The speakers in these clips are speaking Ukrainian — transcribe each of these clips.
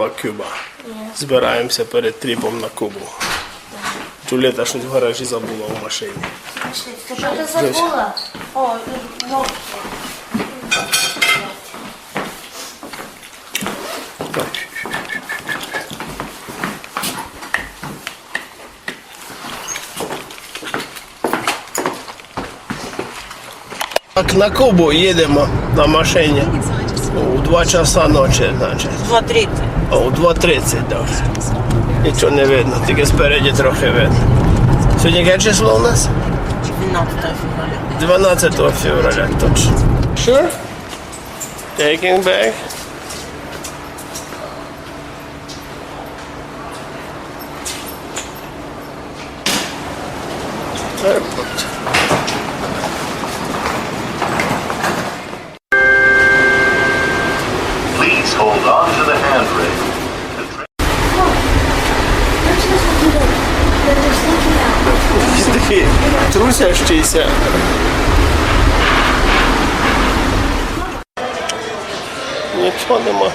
Viva Cuba. Збираємося перед тріпом на Кубу. Джуліта щось в гаражі забула в машині. Що ти забула? О. Так, на Кубу їдемо на машині. У 2 часа ночі, значить. 2.30. О, 2.30, так. Нічого не видно, тільки спереді трохи видно. Сьогодні яке число у нас? 12 февраля. 12 февраля, точно. Sure? Taking back. Airport. Please hold on to the handrail. The train Такі трусящийся. Нічого не може.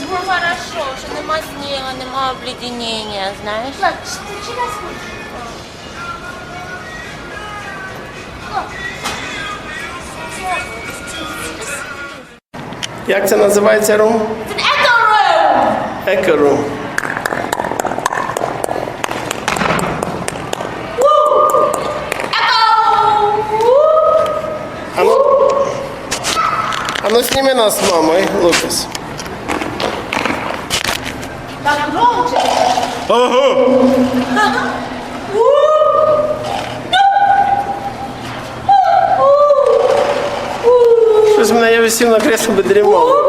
Ну хорошо, що нема снігу, нема обледенення, знаєш? Look, she does Як це називається рум? Екорум. Ну сними нас с мамой, Лукас. Так громче. Ага. Щось мене я висів на кресло би дрімав.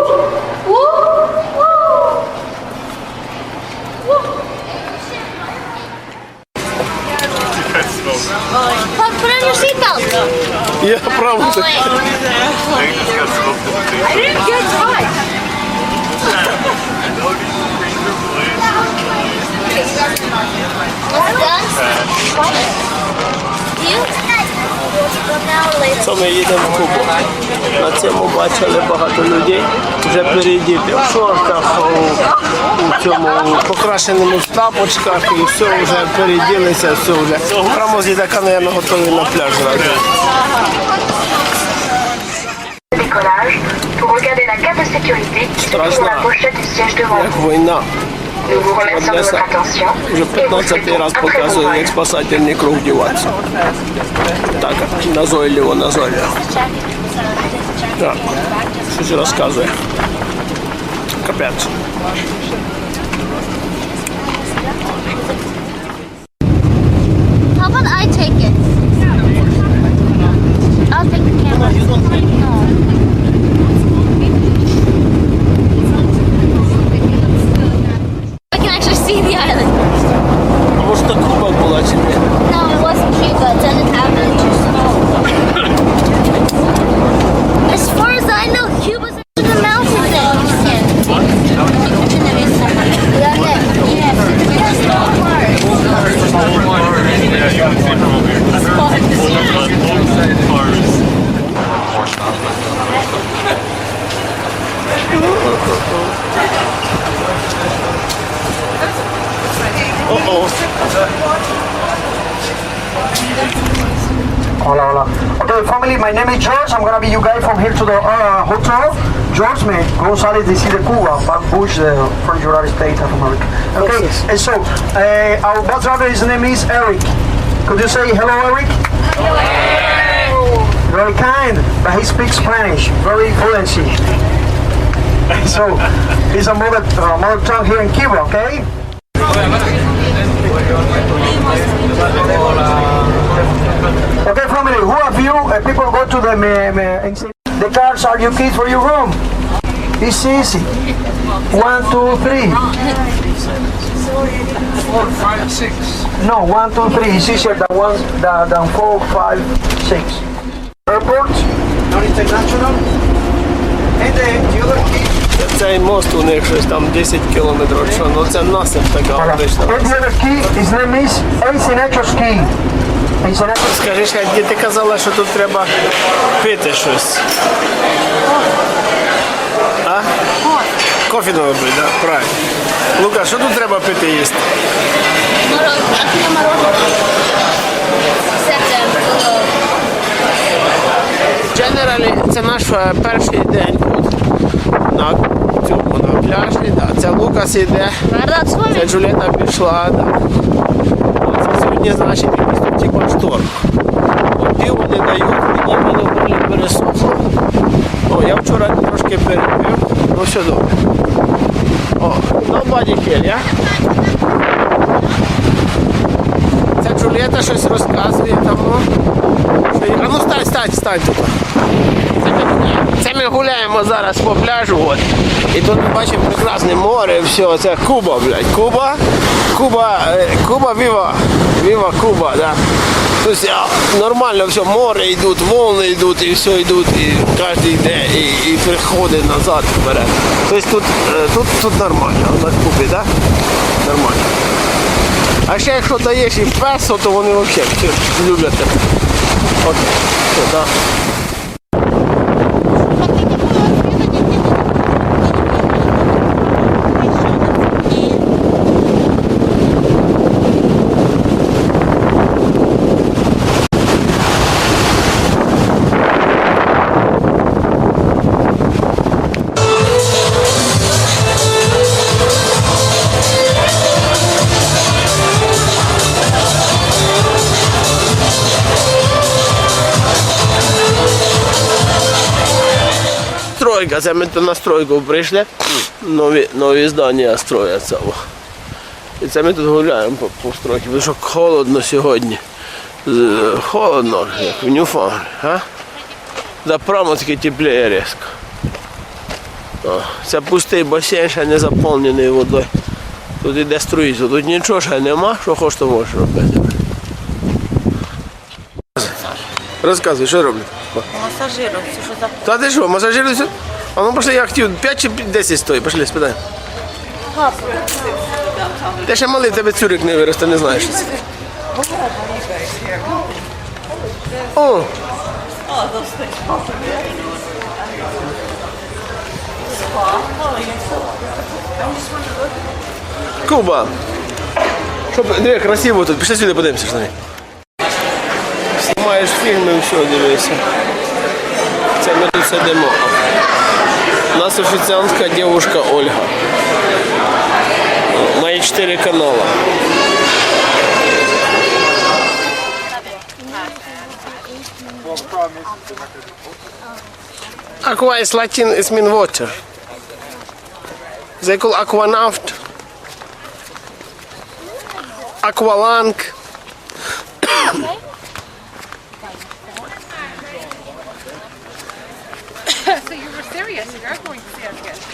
Put, put on your seatbelt. Я правда. just Це ми їдемо в Кубу. На цьому бачили багато людей. Вже передіти в шортах, у, у цьому покрашеному тапочках і все вже переділися, все вже. Прямо з літака, мабуть, готові на пляж devant Як війна. Attention Вже 15 раз показує, як спасательний круг діватися. Так, назойливо, назойливо. Так, щось розказує. Капець. George me, Gonzalez de Cide Cuba, Bob Bush uh, from United States of America. Okay, and so uh, our bus driver, his name is Eric. Could you say hello, Eric? Hello. Very kind, but he speaks Spanish, very fluency. so he's a mother, uh, mother tongue here in Cuba, okay? Okay, family, who of you uh, people go to the me, me, and say, the cars are your keys for your room? It's easy. One, two, three. Four, five, six. No, one, two, three. It's easier than one, than, than four, five, six. Airport, non-international. And the, the other key. Цей мост у них щось там 10 кілометрів, що, ну це насип така And обична. the other key, his name is Ace key. Скажи, ти казала, що тут треба пити щось? Кофе треба пити, так? Правильно. Лука, що тут треба пити їсти? Все це наш е, перший день на цьому на пляжі. Да. Це Лукас іде, це. Джуліта пішла. Да. Це сьогодні, значить, якийсь тут типа не дають, мені воно пересохло. Я вчора трошки перепив, ну все добре. О, nobody here, yeah? Це Джуліета щось розказує там. А ну стань, стань, стань тут. Це ми, гуляємо. це ми гуляємо зараз по пляжу. От. І тут ми бачимо прекрасне море, все, це Куба, блядь. Куба, Куба, е, Куба, віва, віва Куба, да. Тобто есть нормально все, море йдуть, волни йдуть, і все йдуть, і кожен йде, і, і приходить назад вперед. Тобто тут, е, тут, тут нормально, на Кубі, да? Нормально. А ще якщо даєш їм песо, то вони взагалі люблять тебе. От, все, да. Це ми на стройку прийшли. Нові, нові здання строяться. І це ми тут гуляємо по, по стройці, тому що холодно сьогодні. Холодно, як в Ньюфаунд, а? За таки тепліє різко. О, це пустий басейн, ще не заповнений водою. Тут іде струїться, тут нічого ще нема, що хочеш, то можеш робити. Розказуй, що роблять? Масажируйся, що за Та ти що, масажируйся? А ну пошли, я хотів 5 чи 10 стоїть, пошли, спитай. Ти ще малий, тебе цюрик не виросте, не знаєш. що це. О! Куба! Що, диви, красиво тут, пішли сюди подивимося, що там. Знімаєш фільми, все, дивися. Це ми тут сидимо. У нас офіціантка дівушка Ольга. Має чотири канали. Aqua is Latin, it mean water. They call aquanaut. Aqualang.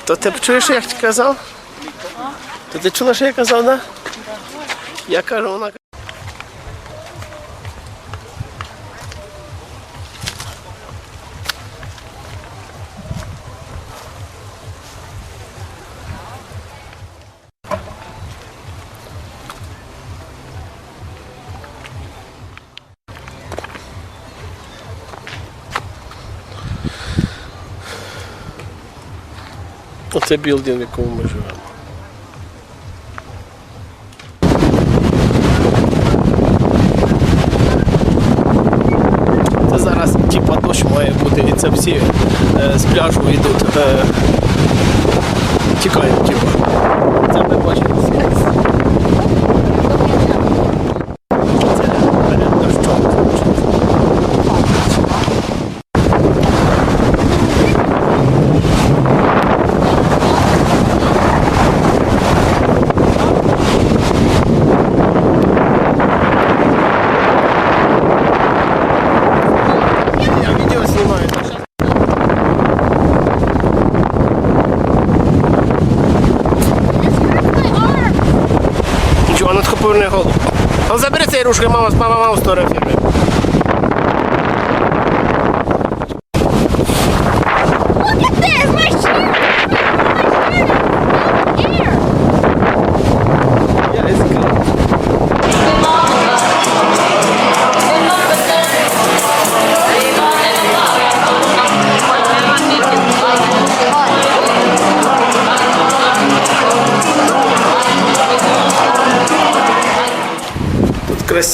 То ти чуєш, що я казав? То ти чула, що я казав, да? Я кажу, вона Оце білдинг, в якому ми живемо. Це зараз типа дощ має бути, і це всі е, з пляжу йдуть. Е, тікають, типа. Це ми бачимо. Це перед дощом. Я відео знімаю. так що- Нічого, вона тако поверне голову. А мама с мама, мама, сфотографірує. Look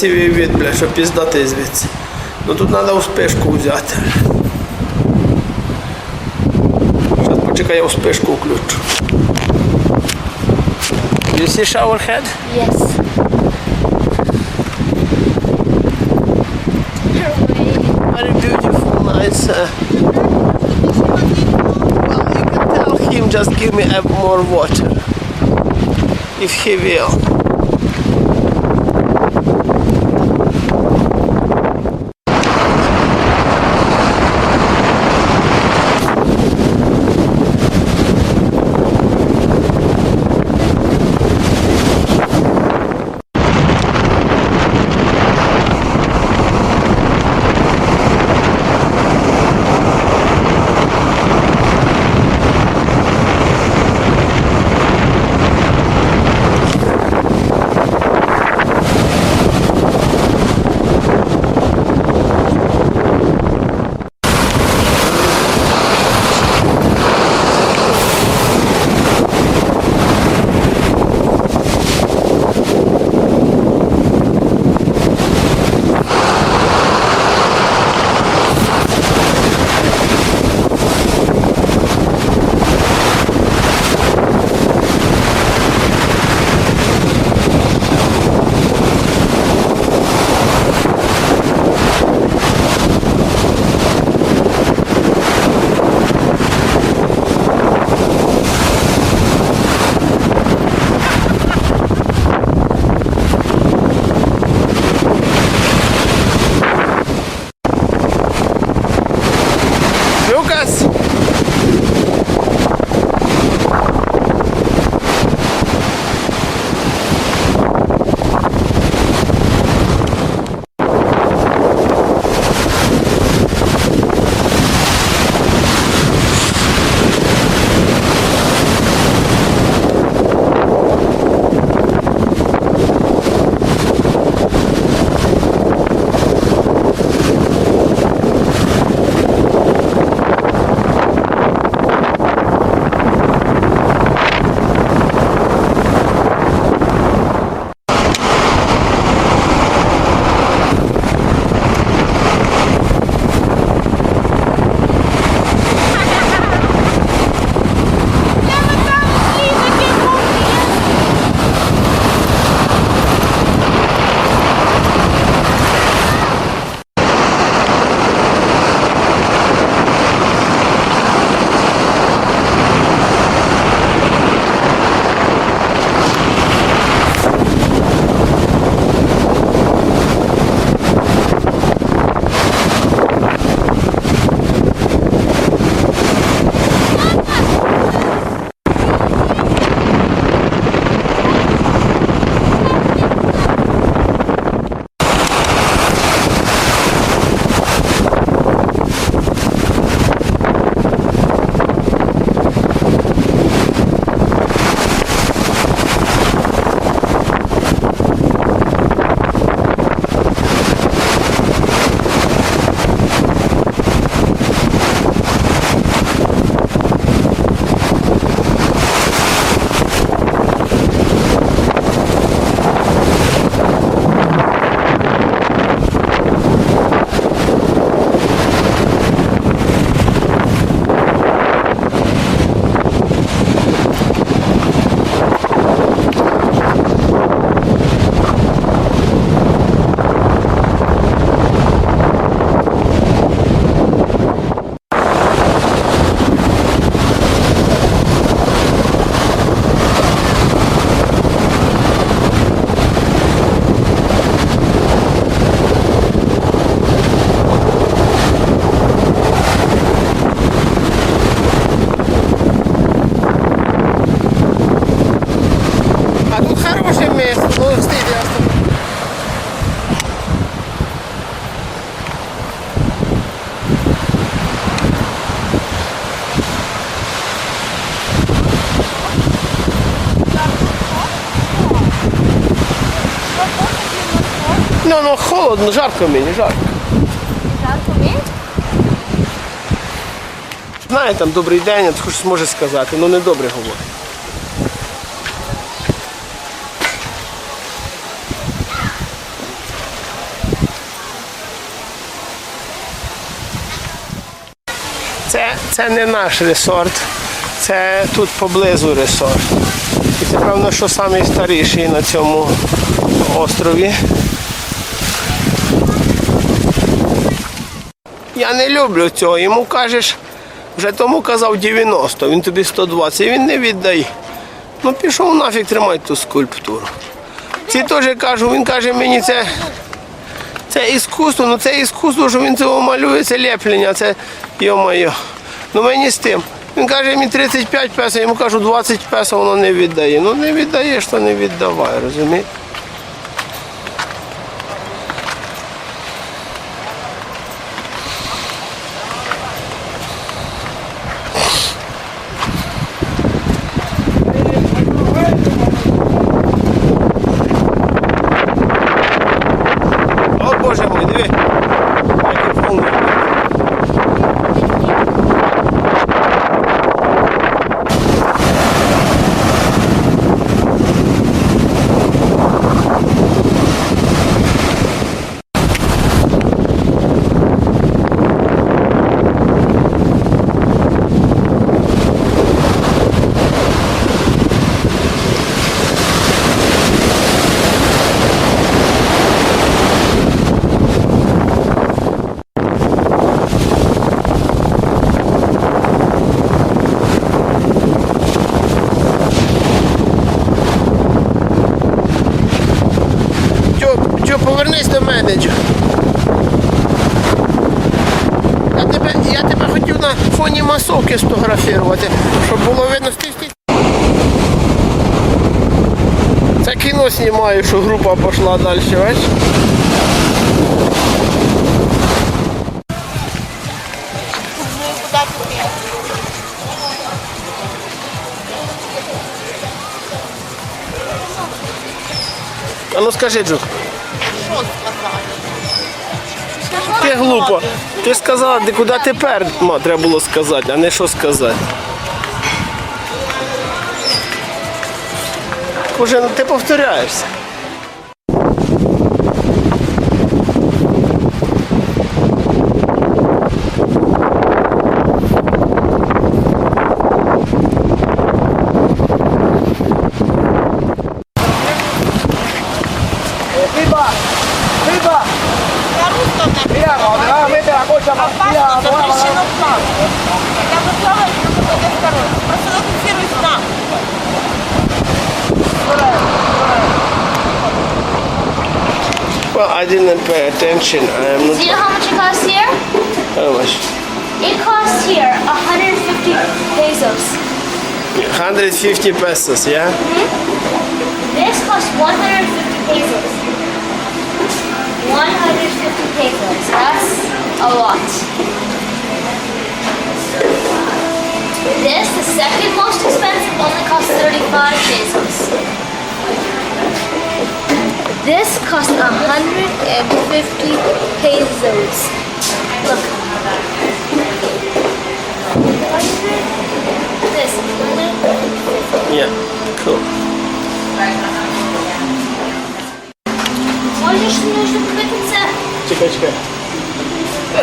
красивий від, бля, що піздати звідси. Ну тут треба успешку взяти. Зараз почекай, я успешку включу. You see shower head? Yes. Very beautiful, nice. Uh, well, you can tell him just give me uh, more water. If he will. Ну, жарко мені, жарко. Жарко мені? Знає там добрий день, я щось може сказати, але не добре говорить. Це це не наш ресорт, це тут поблизу ресорт. І це певно, що найстаріший на цьому острові. Я не люблю цього. Йому кажеш, вже тому казав 90, він тобі 120, він не віддає. Ну пішов нафіг тримати ту скульптуру. Ці теж кажу, він каже мені це. Це іскусство, ну це іскусство, що він цього малює, це леплення, це йо-моє. Ну мені з тим. Він каже, мені 35 песо, йому кажу 20 песо, воно не віддає. Ну не віддаєш, то не віддавай, розумієш? Джо. Я тебе, я тебе хотів на фоні масовки сфотографувати, щоб було видно стій. Це кіно знімаю, що група пішла далі, бачиш? Ну скажи, Джук. Ти глупо. Ти сказала, де куди тепер ма, треба було сказати, а не що сказати. Уже ну, ти повторяєшся. Well, I didn't pay attention. I'm not Do you know how much it costs here? how much. It costs here 150 pesos. 150 pesos, yeah? Mm-hmm. This costs 150 pesos. 150 pesos. That's a lot. This, the second most expensive, only costs 35 pesos. This costs 150 pesos. Look. This, 150. Yeah, cool. Можеш нужно купити це? Чекай, чекай.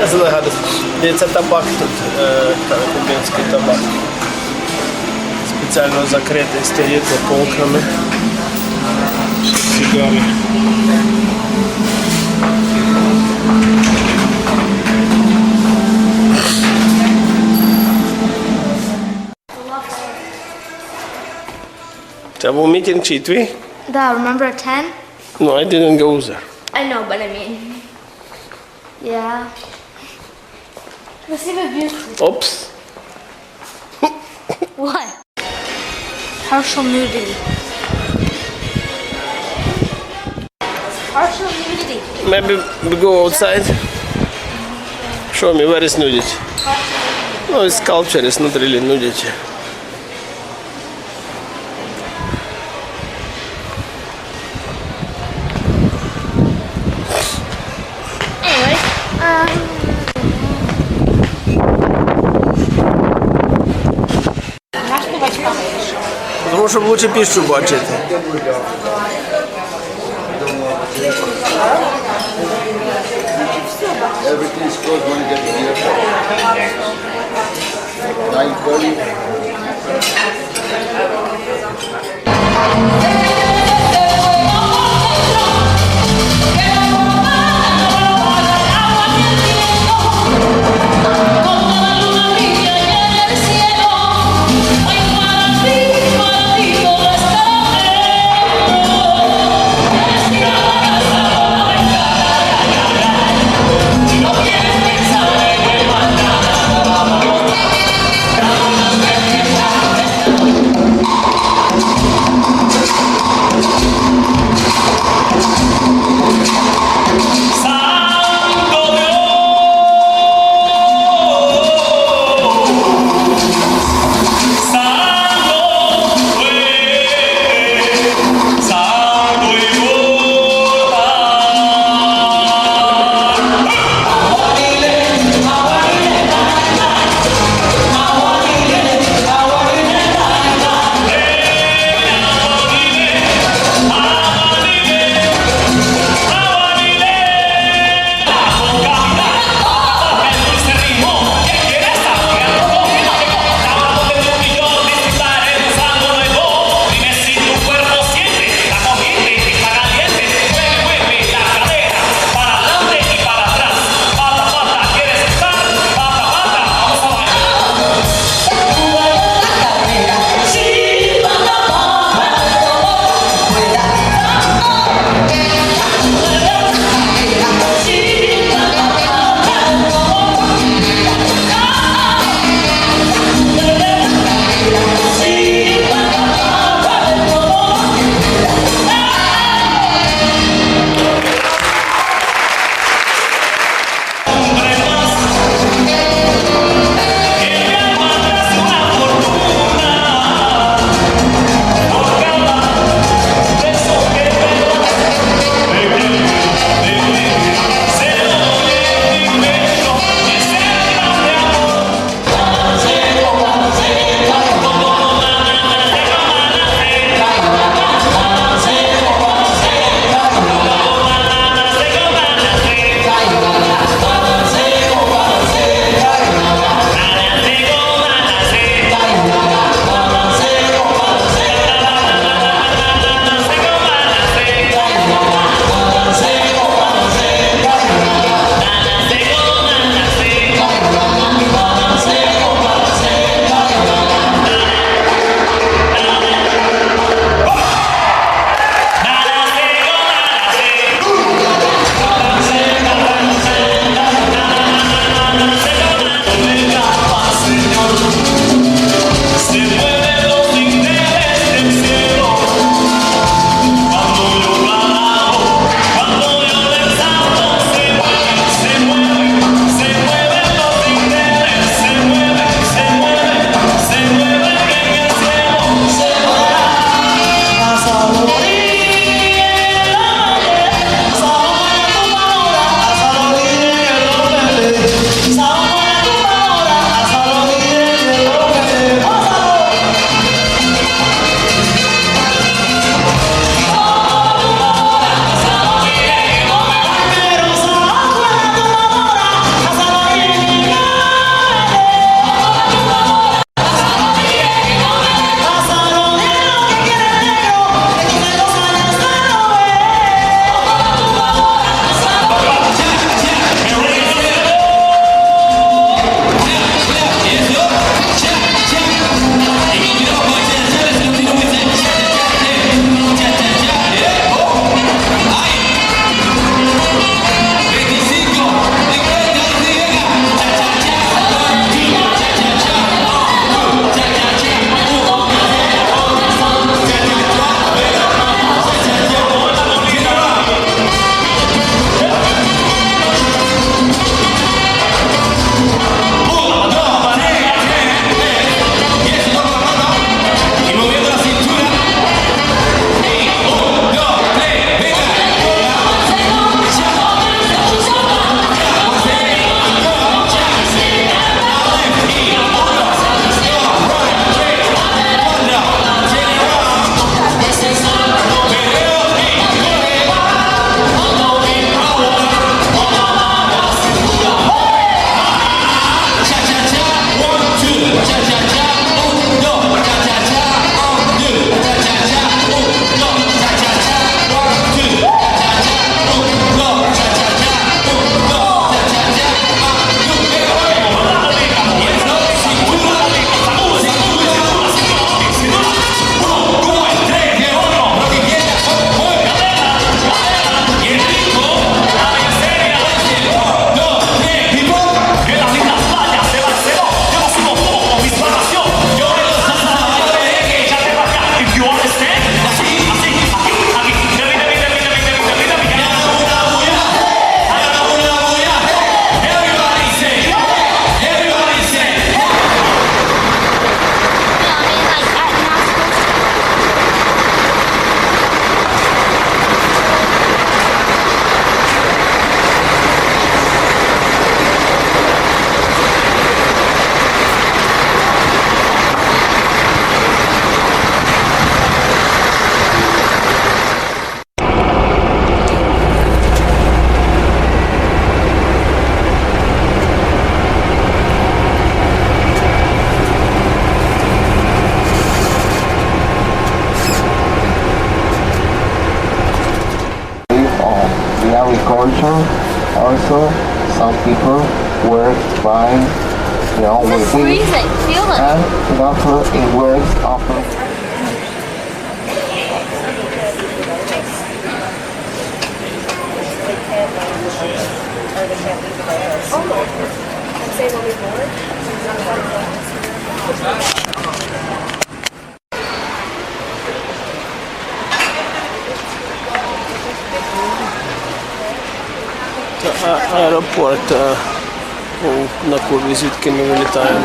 Я здогадуюсь. Це табак тут, е, та, кубинський табак. Спеціально закритий стоїть за полками. Сигари. Це був мітинг чи твій? Да, remember at 10? No, I didn't go there. I know, but I mean. Yeah. Let's see view. Oops. What? Partial nudity. Partial nudity. Maybe we go outside. Show me where is nudity. No, it's sculpture. It's not really nudity. того, щоб краще піщу бачити. Everything's closed when you get to the airport. 9.30. were flying, you know, It's with freezing. Feel it. and you know, so it works often. А- Аеропорт е, у- на Кубі, звідки ми вилітаємо.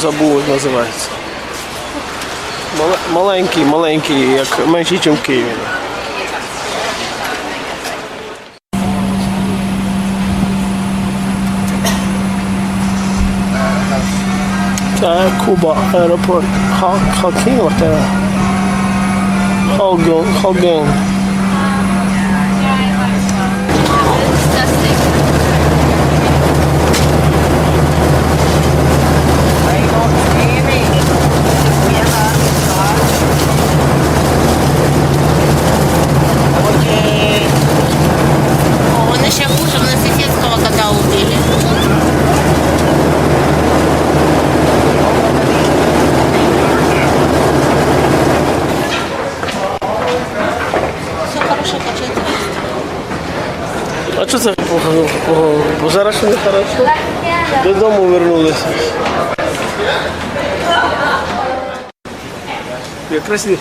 Забув, називається. Маленький, маленький, як менший, ніж в Києві. Це Куба аеропорт. Ха- Хакін. Хоген, Хоген. Disgusting. О, вони ще хуже, вони сусідського кота убили. Все хорошо, качайте. А що це погано? Зараз не хорошо. Додому вернулися. Як красиво.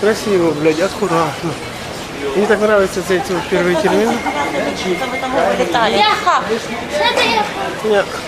Красиво, блядь, аккуратно. Мені так подобається цей, цей перший термін. Вы домой